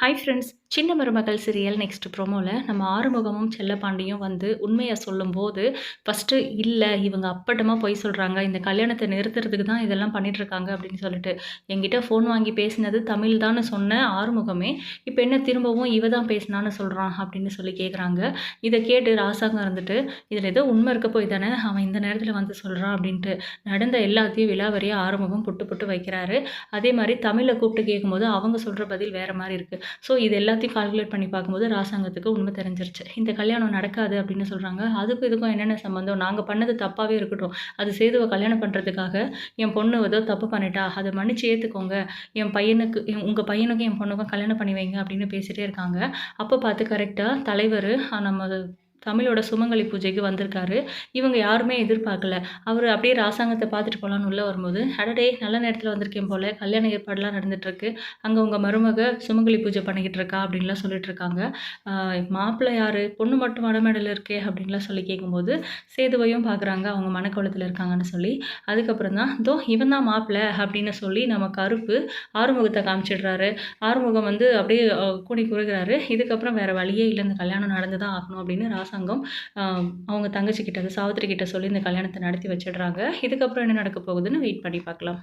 Hi friends, சின்ன மருமகள் serial next ப்ரோமோவில் நம்ம ஆறுமுகமும் செல்லப்பாண்டியும் வந்து உண்மையை சொல்லும்போது ஃபஸ்ட்டு இல்லை இவங்க அப்பட்டமாக பொய் சொல்கிறாங்க இந்த கல்யாணத்தை நிறுத்துறதுக்கு தான் இதெல்லாம் பண்ணிட்டுருக்காங்க அப்படின்னு சொல்லிட்டு என்கிட்ட ஃபோன் வாங்கி பேசினது தமிழ் தான் சொன்ன ஆறுமுகமே இப்போ என்ன திரும்பவும் இவ தான் பேசினான்னு சொல்கிறான் அப்படின்னு சொல்லி கேட்குறாங்க இதை கேட்டு ராசாங்க இருந்துட்டு இதில் ஏதோ உண்மை இருக்க போய் தானே அவன் இந்த நேரத்தில் வந்து சொல்கிறான் அப்படின்ட்டு நடந்த எல்லாத்தையும் விலாவரியாக ஆறுமுகம் புட்டு புட்டு வைக்கிறாரு. அதே மாதிரி தமிழை கூப்பிட்டு கேட்கும்போது அவங்க சொல்கிற பதில் வேறு மாதிரி இருக்குது ஸோ இதெல்லாம் எல்லாத்தையும் கால்குலேட் பண்ணி பார்க்கும்போது ராசாங்கத்துக்கு உண்மை தெரிஞ்சிருச்சு. இந்த கல்யாணம் நடக்காது அப்படின்னு சொல்கிறாங்க அதுக்கும் இதுக்கும் என்னென்ன சம்மந்தம் நாங்கள் பண்ணது தப்பாகவே இருக்கட்டும். அது சேதுவை கல்யாணம் பண்ணுறதுக்காக என் பொண்ணு ஏதோ தப்பு பண்ணிட்டா அதை மன்னிச்சு ஏற்றுக்கோங்க என் பையனுக்கு உங்கள் பையனுக்கும் என் பொண்ணுக்கும் கல்யாணம் பண்ணி வைங்க அப்படின்னு பேசிகிட்டே இருக்காங்க. அப்போ பார்த்து கரெக்டாக தலைவர் நம்ம தமிழோட சுமங்கலி பூஜைக்கு வந்திருக்காரு. இவங்க யாருமே எதிர்பார்க்கல. அவர் அப்படியே ராசாங்கத்தை பார்த்துட்டு போகலான்னு உள்ளே வரும்போது அடடே நல்ல நேரத்தில் வந்திருக்கேன் போல். கல்யாண ஏற்பாடுலாம் நடந்துகிட்ருக்கு அங்கே உங்கள் மருமக சுமங்கலி பூஜை பண்ணிக்கிட்டு இருக்கா அப்படின்லாம் சொல்லிட்டு இருக்காங்க. மாப்பிள்ளை யார்? பொண்ணு மட்டும் வடமேடல் இருக்கே அப்படின்லாம் சொல்லி கேட்கும்போது சேதுவையும் பார்க்குறாங்க அவங்க மனக்கோலத்தில் இருக்காங்கன்னு சொல்லி. அதுக்கப்புறம் தான் தோ இவன் தான் மாப்பிள்ளை அப்படின்னு சொல்லி நம்ம கருப்பு ஆறுமுகத்தை காமிச்சிடுறாரு. ஆறுமுகம் வந்து அப்படியே கூணி குறுகிறாரு. இதுக்கப்புறம் வேறு வழியே இல்லை. இந்த கல்யாணம் நடந்து தான் ஆகணும் அப்படின்னு ராசா சங்கம் அவங்க தங்கச்சி கிட்ட சாவித்திரி கிட்ட சொல்லி இந்த கல்யாணத்தை நடத்தி வச்சிடுறாங்க. இதுக்கப்புறம் என்ன நடக்க போகுதுன்னு வெயிட் பண்ணி பார்க்கலாம்.